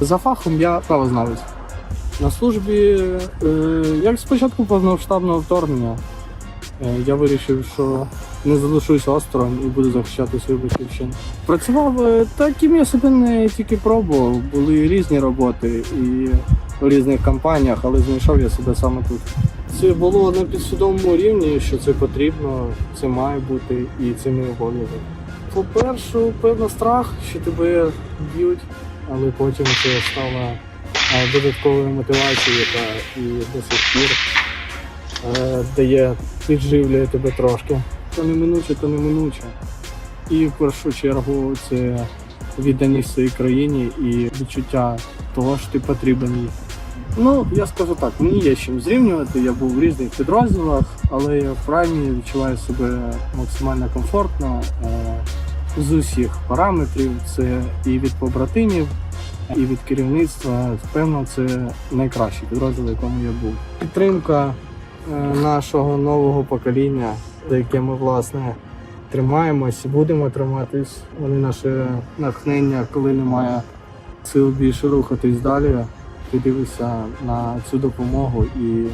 За фахом я правознавець. На службі, е, як спочатку повномасштабного вторгнення, е, я вирішив, що не залишусь осторонь і буду захищати свою батьківщину. Працював е, таким я себе не тільки пробував, були різні роботи і в різних компаніях, але знайшов я себе саме тут. Це було на підсвідомому рівні, що це потрібно, це має бути і це мій обов'язок. По-перше, певно, страх, що тебе б'ють, але потім це стало додатковою мотивацією, яка і до сих пір е, дає, підживлює тебе трошки. То неминуче, то неминуче. І в першу чергу це відданість своїй країні і відчуття того, що ти потрібен їй. Ну, я скажу так, мені є чим зрівнювати. Я був в різних підрозділах, але я в праймі відчуваю себе максимально комфортно е, з усіх параметрів. Це і від побратимів, і від керівництва. Певно, це найкращий підрозділ, в якому я був. Підтримка е, нашого нового покоління, за яке ми власне тримаємось, будемо триматись. Вони наше натхнення, коли немає сил більше рухатись далі. Ти дивишся на цю допомогу і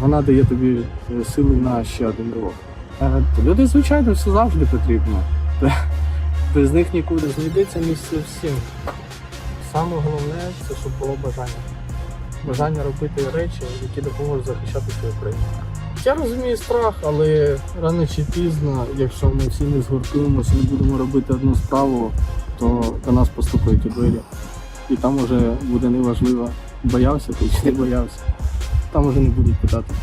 вона дає тобі е, сили на ще один рок. Е, Люди, звичайно, все завжди потрібно. Без них нікуди знайдеться місце всім. Саме головне це щоб було бажання. Бажання робити речі, які допоможуть захищати свою країну. Я розумію страх, але рано чи пізно, якщо ми всі не згуртуємося, не будемо робити одну справу, то до нас постукають у двері. І там уже буде неважливо, боявся ти чи не боявся. Там уже не будуть питати.